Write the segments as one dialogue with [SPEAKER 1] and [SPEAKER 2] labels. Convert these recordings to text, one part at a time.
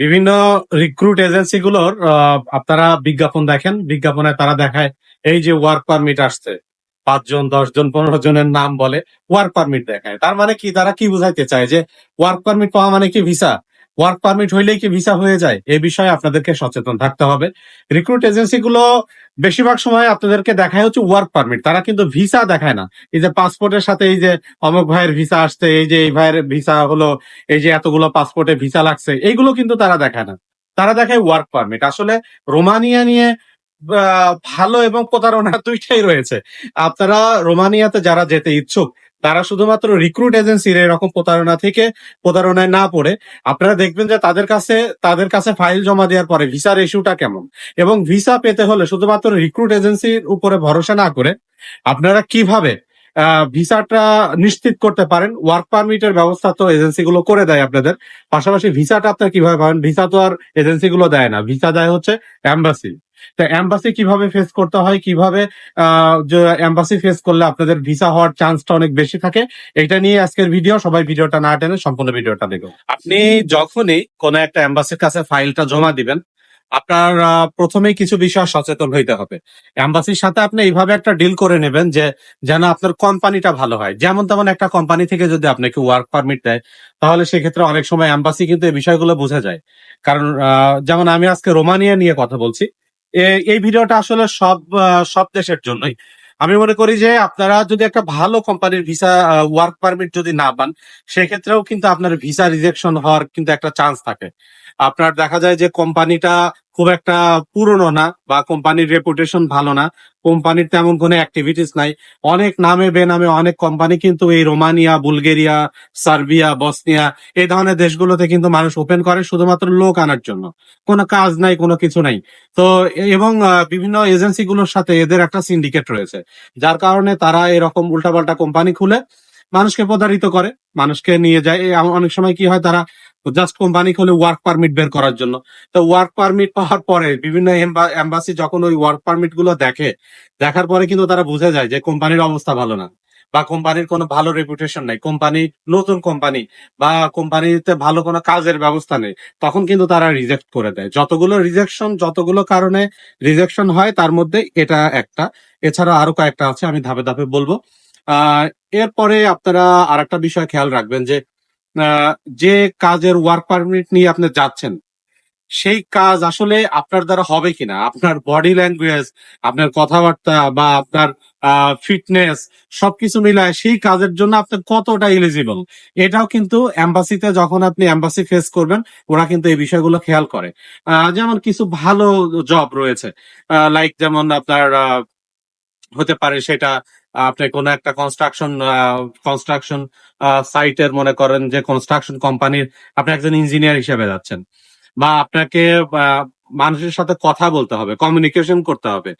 [SPEAKER 1] বিভিন্ন recruit agency গুলোর আপনারা বিজ্ঞাপন দেখেন। বিজ্ঞাপনে তারা দেখায়, এই যে ওয়ার্ক পারমিট আসছে, পাঁচজন, দশজন পনেরো জনের নাম বলে ওয়ার্ক পারমিট দেখায়। তার মানে কি? তারা কি বুঝাইতে চায় যে ওয়ার্ক পারমিট পাওয়া মানে কি ভিসা ওয়ার্ক পারমিট হইলেই কি ভিসা হয়ে যায়? এই বিষয়ে আপনাদেরকে সচেতন থাকতে হবে। রিক্রুট এজেন্সি গুলো বেশিরভাগ সময় আপনাদেরকে দেখায় হচ্ছে ওয়ার্ক পারমিট তারা কিন্তু ভিসা দেখায় না। এই যে পাসপোর্টের সাথে এই যে অমুক ভাইয়ের ভিসা আসছে, এই যে এই ভাইয়ের ভিসা হলো, এই যে এতগুলো পাসপোর্টে ভিসা লাগছে, এইগুলো কিন্তু তারা দেখায় না। তারা দেখায় ওয়ার্ক পারমিট আসলে রোমানিয়া নিয়ে ভালো এবং প্রতারণা দুইটাই রয়েছে। আপনারা রোমানিয়াতে যারা যেতে ইচ্ছুক তারা শুধুমাত্র রিক্রুট এজেন্সির এরকম প্রতারণা থেকে প্রতারণায় না পড়ে। আপনারা দেখবেন যে তাদের কাছে তাদের কাছে ফাইল জমা দেওয়ার পরে ভিসার ইস্যুটা কেমন? এবং ভিসা পেতে হলে শুধুমাত্র রিক্রুট এজেন্সির উপরে ভরসা না করে আপনারা কীভাবে ভিসাটা নিশ্চিত করতে পারেন। ওয়ার্ক পারমিটের ব্যবস্থা তো এজেন্সি গুলো করে দেয় আপনাদের। পাশাপাশি ভিসাটা আপনার কীভাবে পাবেন? ভিসা তো আর এজেন্সি গুলো দেয় না। ভিসা দেয় হচ্ছে এম্বাসি। তো এম্বাসি কীভাবে ফেস করতে হয়? কীভাবে এম্বাসি ফেস করলে আপনাদের ভিসা হওয়ার চান্সটা অনেক বেশি থাকে? এটা নিয়ে আজকের ভিডিও সবাই ভিডিওটা না টেনে সম্পূর্ণ ভিডিওটা দেখুন। আপনি যখনই কোনো একটা এম্বাসির কাছে ফাইলটা জমা দিবেন আপনার প্রথমেই কিছু বিষয় সচেতন হইতে হবে। অ্যাম্বাসির সাথে আপনি এইভাবে একটা ডিল করে নেবেন যে, যেন আপনার কোম্পানিটা ভালো হয়। যেমন তেমন একটা কোম্পানি থেকে যদি আপনাকে ওয়ার্ক পারমিট দেয়, তাহলে সেক্ষেত্রে অনেক সময় অ্যাম্বাসি কিন্তু এই বিষয়গুলো বোঝা যায়। কারণ যেমন আমি আজকে রোমানিয়া নিয়ে কথা বলছি এই ভিডিওটা আসলে সব সব দেশের জন্যই। আমি মনে করি যে আপনারা যদি একটা ভালো কোম্পানির ভিসা ওয়ার্ক পারমিট যদি না পান, সেক্ষেত্রেও কিন্তু আপনার ভিসা রিজেকশন হওয়ার কিন্তু একটা চান্স থাকে। আপনার দেখা যায় যে কোম্পানিটা খুব একটা পুরনো না বা কোম্পানির রেপুটেশন ভালো না। কোম্পানির তেমন কোনো অ্যাক্টিভিটিস নাই। অনেক নামে বেনামে অনেক কোম্পানি কিন্তু এই রোমানিয়া, বুলগেরিয়া, সার্বিয়া, বসনিয়া এই ধরনের দেশগুলোতে কিন্তু মানুষ ওপেন করে শুধুমাত্র লোক আনার জন্য। কোনো কাজ নাই, কোনো কিছু নাই। তো এবং বিভিন্ন এজেন্সি গুলোর সাথে এদের একটা সিন্ডিকেট রয়েছে। যার কারণে তারা এরকম উল্টাপাল্টা কোম্পানি খুলে মানুষকে প্রতারিত করে, মানুষকে নিয়ে যায়। অনেক সময় কি হয়, তারা জাস্ট কোম্পানি খুলে ওয়ার্ক পারমিট বের করার জন্য। তো ওয়ার্ক পারমিট পাওয়ার পরে বিভিন্ন এম্বাসি যখন ওই ওয়ার্ক পারমিটগুলো দেখে, দেখার পরে কিন্তু তারা বুঝে যায় যে কোম্পানির অবস্থা ভালো না, বা কোম্পানির কোনো ভালো রেপুটেশন নাই, কোম্পানি নতুন কোম্পানি, বা কোম্পানিতে ভালো কোনো কাজের ব্যবস্থা নেই, তখন কিন্তু তারা রিজেক্ট করে দেয়। যতগুলো রিজেকশন যতগুলো কারণে রিজেকশন হয়, তার মধ্যে এটা একটা। এছাড়া আরও কয়েকটা আছে, আমি ধাপে ধাপে বলব। আহ, এরপরে আপনারা আরেকটা বিষয় খেয়াল রাখবেন যে যে কাজের ওয়ার্ক পারমিট নিয়ে আপনি যাচ্ছেন, সেই কাজ আসলে আপনার দ্বারা হবে কিনা? আপনার বডি ল্যাঙ্গুয়েজ আপনার কথাবার্তা বা আপনার ফিটনেস সবকিছু মিলায় সেই কাজের জন্য আপনি কতটা এলিজিবল এটাও কিন্তু এম্বাসিতে যখন আপনি এম্বাসি ফেস করবেন, ওরা কিন্তু এই বিষয়গুলো খেয়াল করে। যেমন কিছু ভালো জব রয়েছে। লাইক যেমন আপনার হতে পারে সেটা আপনি কোনো একটা কনস্ট্রাকশন কনস্ট্রাকশন সাইটের মনে করেন যে কনস্ট্রাকশন কোম্পানির আপনি একজন ইঞ্জিনিয়ার হিসেবে যাচ্ছেন। বা আপনাকে মানুষের সাথে কথা বলতে হবে কমিউনিকেশন করতে হবে।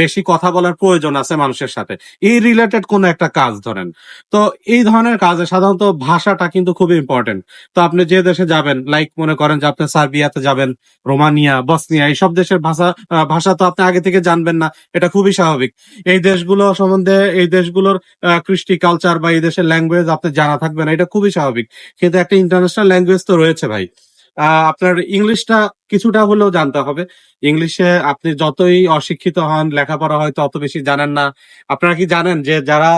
[SPEAKER 1] বেশি কথা বলার প্রয়োজন আছে মানুষের সাথে। এই রিলেটেড কোন একটা কাজ ধরেন। তো এই ধরনের কাজে সাধারণত ভাষাটা কিন্তু খুব ইম্পর্টেন্ট তো আপনি যে দেশে যাবেন লাইক মনে করেন যে আপনি সার্বিয়াতে যাবেন, রোমানিয়া, বসনিয়া, এইসব দেশের ভাষা ভাষা তো আপনি আগে থেকে জানবেন না, এটা খুবই স্বাভাবিক। এই দেশগুলো সম্বন্ধে, এই দেশগুলোর কৃষ্টি কালচার বা এই দেশের ল্যাঙ্গুয়েজ আপনি জানা থাকবে না, এটা খুবই স্বাভাবিক। কিন্তু একটা ইন্টারন্যাশনাল ল্যাঙ্গুয়েজ তো রয়েছে ভাই। আপনার ইংলিশটা কিছুটা হলেও জানতে হবে। ইংলিশে আপনি যতই অশিক্ষিত হন, লেখাপড়া হয়তো অত বেশি জানেন না। আপনারা কি জানেন যে যারা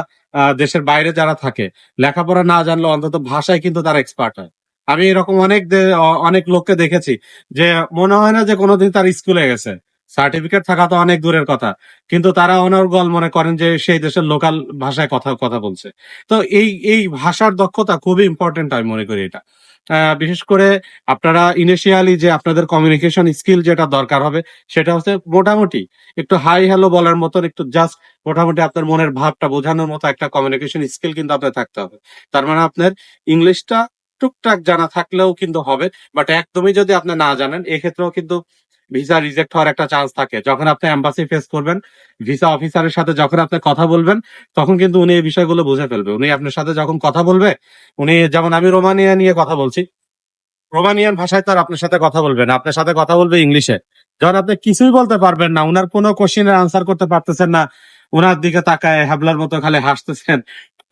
[SPEAKER 1] দেশের বাইরে যারা থাকে, লেখাপড়া না জানলে অন্তত ভাষায় কিন্তু তারা এক্সপার্ট হয়। আমি এরকম অনেক অনেক লোককে দেখেছি যে মনে হয় না যে কোনোদিন তার স্কুলে গেছে। সার্টিফিকেট থাকা তো অনেক দূরের কথা, কিন্তু তারা অনর্গল মনে করেন যে সেই দেশের লোকাল ভাষায় কথা কথা বলছে। তো এই এই ভাষার দক্ষতা খুবই ইম্পর্টেন্ট আমি মনে করি এটা। বিশেষ করে আপনারা ইনিশিয়ালি যে আপনাদের কমিউনিকেশন স্কিল যেটা দরকার হবে, সেটা হচ্ছে মোটামুটি একটু হাই হ্যালো বলার মতন, একটু জাস্ট মোটামুটি আপনার মনের ভাবটা বোঝানোর মতো একটা কমিউনিকেশন স্কিল কিন্তু আপনার থাকতে হবে। তার মানে আপনার ইংলিশটা টুকটাক জানা থাকলেও কিন্তু হবে বাট একদমই যদি আপনি না জানেন, এক্ষেত্রেও কিন্তু ভিসা রিজেক্ট হওয়ার একটা চান্স থাকে। যখন আপনি এম্বাসি ফেস করবেন, ভিসা অফিসারের সাথে যখন আপনি কথা বলবেন, তখন কিন্তু উনি এই বিষয়গুলো বুঝে ফেলবে। উনি আপনার সাথে যখন কথা বলবে, উনি যেমন আমি রোমানিয়া নিয়ে কথা বলছি, রোমানিয়ান ভাষায় তো আর আপনার সাথে কথা বলবেন আপনার সাথে কথা বলবে ইংলিশে। যখন আপনি কিছুই বলতে পারবেন না, উনার কোনো কোশ্চেনের আনসার করতে পারতেছেন না, উনার দিকে তাকায় হ্যাবলার মতো খালি হাসতেছেন।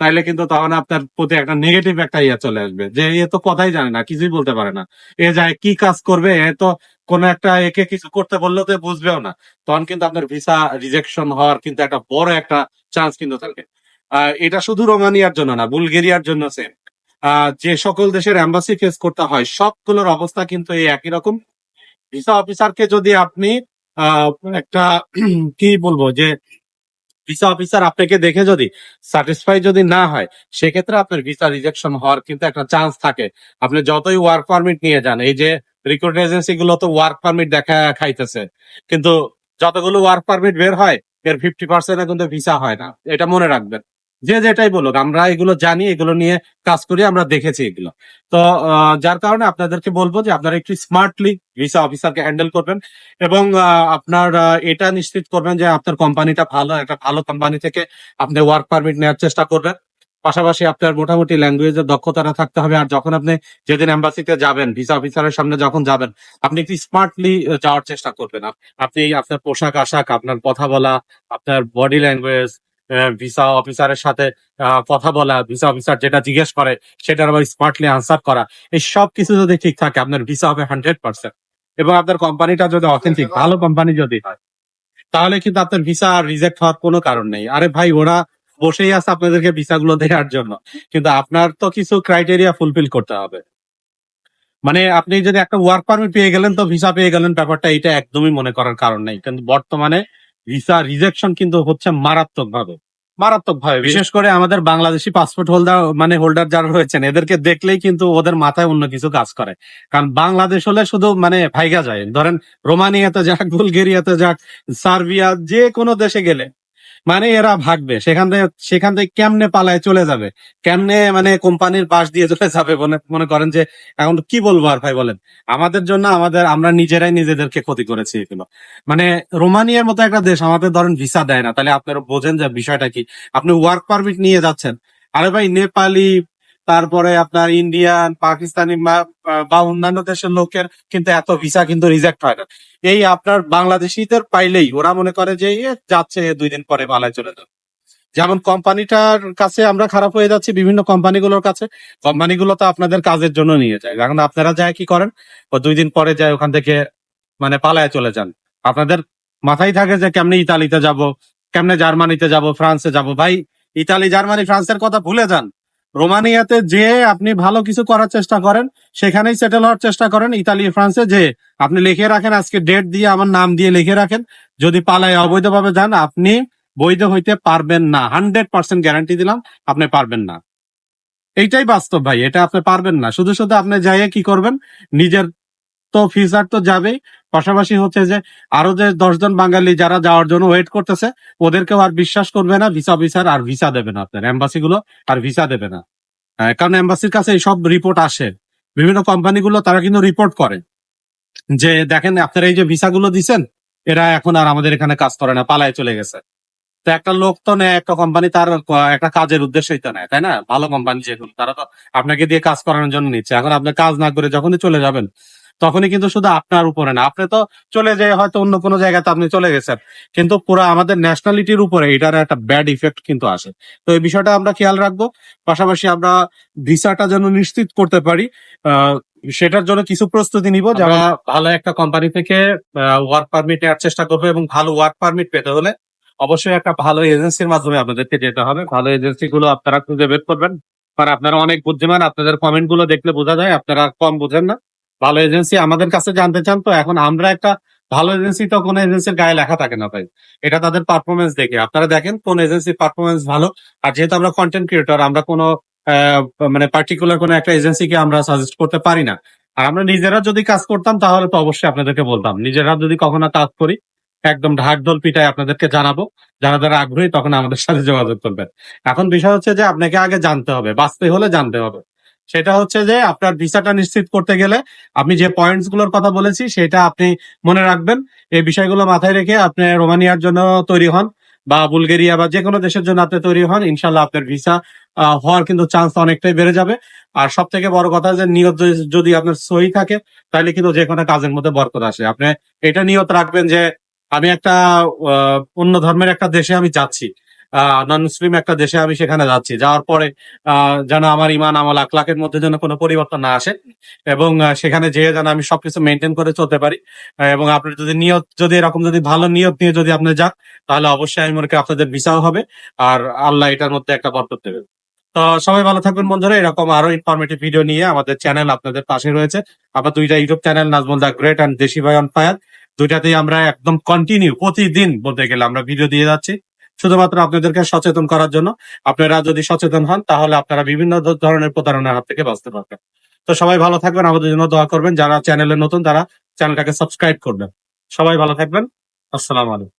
[SPEAKER 1] তাইলে কিন্তু তখন আপনার প্রতি একটা নেগেটিভ একটা ইয়ে চলে আসবে। যে এ তো কথাই জানে না, কিছুই বলতে পারে না। এ যায়, কি কাজ করবে? এ তো কোনো একটা একে কিছু করতে বললেও তো বুঝবেও না। তখন কিন্তু আপনার ভিসা রিজেকশন হওয়ার কিন্তু একটা বড় একটা চান্স কিন্তু থাকে। এটা শুধু রোমানিয়ার জন্য না, বুলগেরিয়ার জন্য সেম যে সকল দেশের এম্বাসি ফেস করতে হয়, সবগুলোর অবস্থা কিন্তু এই একই রকম। ভিসা অফিসারকে যদি আপনি একটা, কি বলব যে ভিসা অফিসার আপনাকে দেখে যদি স্যাটিসফাই যদি না হয়, সেক্ষেত্রে আপনার ভিসা রিজেকশন হওয়ার কিন্তু একটা চান্স থাকে। আপনি যতই ওয়ার্ক পারমিট নিয়ে যান, এই যে রিক্রুট এজেন্সি গুলো তো ওয়ার্ক পারমিট দেখা খাইতেছে, কিন্তু যতগুলো ওয়ার্ক পারমিট বের হয়, এর ফিফটি পার্সেন্ট কিন্তু ভিসা হয় না। এটা মনে রাখবেন। যে যেটাই বলুক, আমরা এগুলো জানি, এগুলো নিয়ে কাজ করি, আমরা দেখেছি এগুলো। তো যার কারণে আপনাদেরকে বলব যে আপনারা একটু স্মার্টলি ভিসা অফিসারকে হ্যান্ডেল করবেন এবং আপনার এটা নিশ্চিত করবেন যে আপনার কোম্পানিটা ভালো, একটা ভালো কোম্পানি থেকে আপনি ওয়ার্ক পারমিট নেওয়ার চেষ্টা করবেন। পাশাপাশি আপনার মোটামুটি ল্যাঙ্গুয়েজের দক্ষতাটা থাকতে হবে আর যখন আপনি যেদিন এম্বাসিতে যাবেন ভিসা অফিসারের সামনে যখন যাবেন, আপনি একটু স্মার্টলি যাওয়ার চেষ্টা করবেন। আপ- আপনি আপনার পোশাক আশাক আপনার কথা বলা, আপনার বডি ল্যাঙ্গুয়েজ ভিসা অফিসারের সাথে কথা বলা ভিসা অফিসার যেটা জিজ্ঞেস করে, সেটার আবার স্মার্টলি আনসার করা। এই সব কিছু যদি ঠিক থাকে, আপনার ভিসা হবে হান্ড্রেড পার্সেন্ট এবং আপনার কোম্পানিটা যদি অথেন্টিক ভালো কোম্পানি যদি হয় তাহলে কিন্তু আপনার ভিসা রিজেক্ট হওয়ার কোনো কারণ নেই। আরে ভাই, ওরা বসেই আছে আপনাদেরকে ভিসা গুলো দেওয়ার জন্য। কিন্তু আপনার তো কিছু ক্রাইটেরিয়া ফুলফিল করতে হবে। মানে আপনি যদি একটা ওয়ার্ক পারমিট পেয়ে গেলেন, তো ভিসা পেয়ে গেলেন, ব্যাপারটা এটা একদমই মনে করার কারণ নেই। কিন্তু বর্তমানে ভিসা রিজেকশন কিন্তু হচ্ছে মারাত্মক ভাবে মারাত্মক ভাবে বিশেষ করে আমাদের বাংলাদেশি পাসপোর্ট হোল্ডার মানে হোল্ডার যারা রয়েছেন এদেরকে দেখলেই কিন্তু ওদের মাথায় অন্য কিছু কাজ করে। কারণ বাংলাদেশ হলে শুধু মানে ভাইগা যায়। ধরেন রোমানিয়াতে যাক বুলগেরিয়াতে যাক সার্বিয়া যে কোনো দেশে গেলে মানে এরা ভাগবে। সেখান থেকে সেখান থেকে কেমনে পালায় চলে যাবে? কেমনে মানে কোম্পানির পাশ দিয়ে চলে যাবে মনে মনে করেন যে, এখন কি বলব আর ভাই বলেন? আমাদের জন্য আমাদের, আমরা নিজেরাই নিজেদেরকে ক্ষতি করেছি এগুলো। মানে রোমানিয়ার মতো একটা দেশ আমাদের ধরেন ভিসা দেয় না। তাহলে আপনারা বোঝেন যে বিষয়টা কি? আপনি ওয়ার্ক পারমিট নিয়ে যাচ্ছেন। আরে ভাই, নেপালি তারপরে আপনার ইন্ডিয়ান পাকিস্তানি বা- অন্যান্য দেশের লোকের কিন্তু এত ভিসা কিন্তু রিজেক্ট হয় না। এই আপনার বাংলাদেশিদের পাইলেই ওরা মনে করে যে যাচ্ছে দুই দিন পরে পালায় চলে যাবে। যেমন কোম্পানিটার কাছে আমরা খারাপ হয়ে যাচ্ছি বিভিন্ন কোম্পানিগুলোর কাছে। কোম্পানিগুলো তো আপনাদের কাজের জন্য নিয়ে যায়। এখন আপনারা যায় কি করেন? ও দুই দিন পরে যায় ওখান থেকে মানে পালায় চলে যান। আপনাদের মাথায় থাকে যে, কেমনে ইতালিতে যাব? কেমনে জার্মানিতে যাব? ফ্রান্সে যাব? ভাই, ইতালি, জার্মানি, ফ্রান্সের কথা ভুলে যান। রোমানিয়াতে যে আপনি ভালো কিছু করার চেষ্টা করেন, সেখানেই সেটেল হওয়ার চেষ্টা করেন। ইতালি, ফ্রান্সে যে আপনি লিখে রাখেন, আজকে ডেট দিয়ে আমার নাম দিয়ে লিখে রাখেন। যদি পালায় অবৈধভাবে যান, আপনি বৈধ হইতে পারবেন না। হান্ড্রেড পার্সেন্ট গ্যারান্টি দিলাম, আপনি পারবেন না। এইটাই বাস্তব ভাই, এটা আপনি পারবেন না। শুধু শুধু আপনি যাইয়ে কি করবেন? নিজের তো ফিউচার তো যাবেই। পাশাপাশি হচ্ছে যে আরও যে দশজন বাঙালি যারা যাওয়ার জন্য ওয়েট করতেছে, ওদেরকেও আর বিশ্বাস করবে না ভিসা অফিসার আর ভিসা দেবে না আপনার। এম্বাসি গুলো আর ভিসা দেবে না। কারণ এম্বাসির কাছে এইসব রিপোর্ট আসে। বিভিন্ন কোম্পানিগুলো তারা কিন্তু রিপোর্ট করে। যে দেখেন আপনারা এই যে ভিসা গুলো দিচ্ছেন এরা এখন আর আমাদের এখানে কাজ করে না, পালায় চলে গেছে। তো একটা লোক তো নেয়, একটা কোম্পানি তার, একটা কাজের উদ্দেশ্যই তো নেয়, তাই না? ভালো কোম্পানি যেগুলো তারা তো আপনাকে দিয়ে কাজ করানোর জন্য নিচ্ছে। এখন আপনি কাজ না করে যখনই চলে যাবেন তখনই কিন্তু শুধু আপনার উপরে না। আপনি তো চলে যায় হয়তো অন্য কোনো জায়গাতে আপনি চলে গেছেন। কিন্তু পুরো আমাদের ন্যাশনালিটির উপরে এটার একটা ব্যাড ইফেক্ট কিন্তু আসে। তো এই বিষয়টা আমরা খেয়াল রাখব। পাশাপাশি আমরা ভিসাটা যেন নিশ্চিত করতে পারি সেটার জন্য কিছু প্রস্তুতি নিব। যারা ভালো একটা কোম্পানি থেকে ওয়ার্ক পারমিট নেওয়ার চেষ্টা করব এবং ভালো ওয়ার্ক পারমিট পেতে হলে অবশ্যই একটা ভালো এজেন্সির মাধ্যমে আপনাদেরকে যেতে হবে। ভালো এজেন্সি গুলো আপনারা খুঁজে বের করবেন। কারণ আপনারা অনেক বুদ্ধিমান আপনাদের কমেন্টগুলো দেখলে বোঝা যায় আপনারা কম বুঝেন না। ভালো এজেন্সি আমাদের কাছে জানতে চান তো, এখন আমরা একটা ভালো এজেন্সি তো কোন এজেন্সির গায়ে লেখা থাকে না ভাই। এটা তাদের পারফরমেন্স দেখে। আপনারা দেখেন কোন এজেন্সির পারফরমেন্স ভালো, আর যেহেতু আমরা কন্টেন্ট ক্রিয়েটর আমরা কোনো মানে পার্টিকুলার কোনো একটা এজেন্সিকে আমরা সাজেস্ট করতে পারি না। আর আমরা নিজেরা যদি কাজ করতাম, তাহলে তো অবশ্যই আপনাদেরকে বলতাম। নিজেরা যদি কখনো কাজ করি, একদম ঢাক দল পিটায় আপনাদেরকে জানাব। যারা যারা আগ্রহী, তখন আমাদের সাথে যোগাযোগ করবেন। এখন বিষয় হচ্ছে যে, আপনাকে আগে জানতে হবে বাঁচতে হলে জানতে হবে। সেটা হচ্ছে যে আপনার ভিসাটা নিশ্চিত করতে গেলে আমি যে পয়েন্টসগুলোর কথা বলেছি, সেটা আপনি মনে রাখবেন। এই বিষয়গুলো মাথায় রেখে আপনি রোমানিয়ার জন্য তৈরি হন বা বুলগেরিয়া বা যে কোনো দেশের জন্য আপনি তৈরি হন ইনশাল্লাহ আপনার ভিসা হওয়ার কিন্তু চান্স অনেকটাই বেড়ে যাবে। আর সব থেকে বড় কথা যে নিয়ত যদি- আপনার সহি থাকে, তাহলে কিন্তু যে কোনো কাজের মধ্যে বরকত আসে। আপনি এটা নিয়ত রাখবেন যে আমি একটা অন্য ধর্মের একটা দেশে আমি যাচ্ছি। নন মুসলিম একটা দেশে আমি সেখানে যাচ্ছি। যাওয়ার পরে যেন আমার ইমান আমল আখলাকের মধ্যে যেন কোনো পরিবর্তন না আসে এবং সেখানে যেয়ে যেন আমি সবকিছু মেনটেন করে চলতে পারি। এবং আপনার যদি নিয়ত, যদি এরকম যদি ভালো নিয়ত নিয়ে যদি আপনি যান, তাহলে অবশ্যই আমি মনে করি আপনাদের ভিসাও হবে আর আল্লাহ এটার মধ্যে একটা বরকত দেবে তো সবাই ভালো থাকবেন বন্ধুরা। এরকম আরও ইনফরমেটিভ ভিডিও নিয়ে আমাদের চ্যানেল আপনাদের পাশে রয়েছে। আবার দুইটা YouTube channel Nazmul the great and Deshi Bhai on fire দুইটাতেই আমরা একদম কন্টিনিউ প্রতিদিন বলতে গেলে আমরা ভিডিও দিয়ে যাচ্ছি। শুধুমাত্র আপনাদেরকে সচেতন করার জন্য। আপনারা যদি সচেতন হন, তাহলে আপনারা বিভিন্ন ধরনের প্রতারণার হাত থেকে বাঁচতে পারবেন। তো সবাই ভালো থাকবেন, আমাদের জন্য দোয়া করবেন। যারা চ্যানেলে নতুন, তারা চ্যানেলটাকে সাবস্ক্রাইব করবেন। সবাই ভালো থাকবেন। আসসালাম আলাইকুম।